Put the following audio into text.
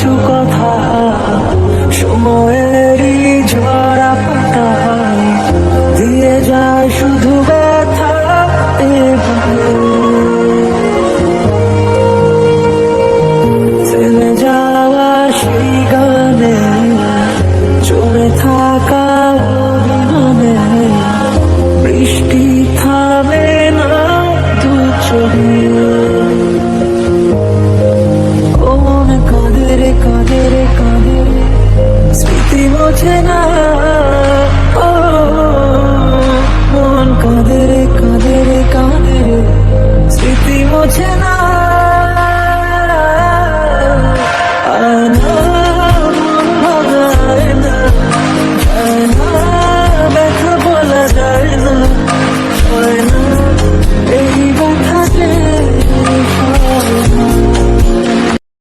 কিছু কথা সময় pretend I